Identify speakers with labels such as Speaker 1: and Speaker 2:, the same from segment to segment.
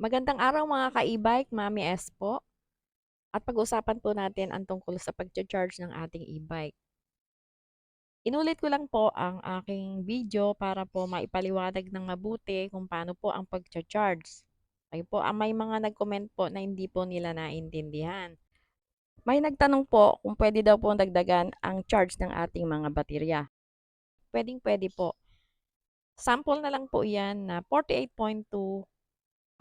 Speaker 1: Magandang araw mga ka-e-bike, Mami S po. At pag-usapan po natin ang tungkol sa pag-charge ng ating e-bike. Inulit ko lang po ang aking video para po maipaliwanag ng mabuti kung paano po ang pag-charge. Ay po, ah, may mga nag-comment po na hindi po nila naintindihan. May nagtanong po kung pwede daw po dagdagan ang charge ng ating mga baterya. Pwedeng pwede po. Sample na lang po yan na 48.2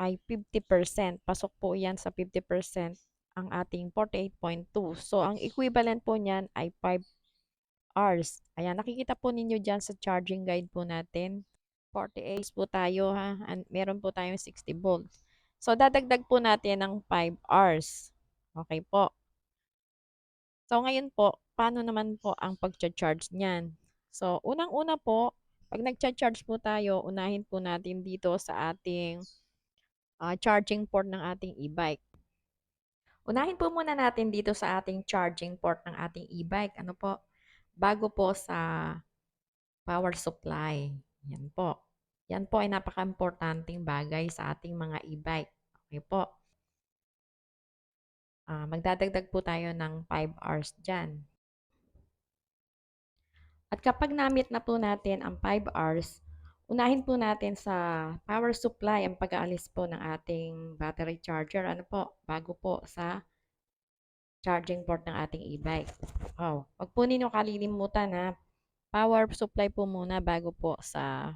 Speaker 1: ay 50%. Pasok po yan sa 50% ang ating 48.2. So, ang equivalent po niyan ay 5 hours. Ayan, nakikita po ninyo dyan sa charging guide po natin. 48 po tayo ha. And meron po tayong 60 volts. So, dadagdag po natin ng 5 hours. Okay po. So, ngayon po, paano naman po ang pag-charge niyan? So, unang-una po, pag nag-charge po tayo, unahin po natin dito sa ating uh, charging port ng ating e-bike. Unahin po muna natin dito sa ating charging port ng ating e-bike. Ano po? Bago po sa power supply. Yan po. Yan po ay napaka-importanting bagay sa ating mga e-bike. Okay po. Uh, magdadagdag po tayo ng 5 hours dyan. At kapag namit na po natin ang 5 hours, unahin po natin sa power supply ang pag-aalis po ng ating battery charger. Ano po? Bago po sa charging port ng ating e-bike. Oh, wag po ninyo kalilimutan na power supply po muna bago po sa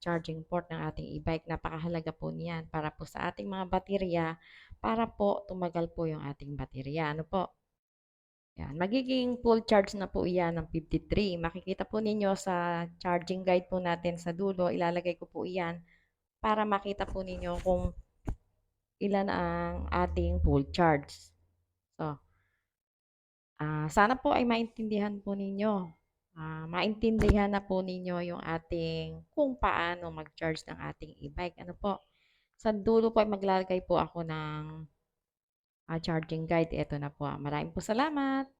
Speaker 1: charging port ng ating e-bike. Napakahalaga po niyan para po sa ating mga baterya para po tumagal po yung ating baterya. Ano po? Yan. Magiging full charge na po iyan ng 53. Makikita po ninyo sa charging guide po natin sa dulo. Ilalagay ko po iyan para makita po ninyo kung ilan ang ating full charge. So, uh, sana po ay maintindihan po ninyo. Uh, maintindihan na po ninyo yung ating kung paano mag-charge ng ating e-bike. Ano po? Sa dulo po ay maglalagay po ako ng uh, charging guide. Ito na po. Maraming po salamat.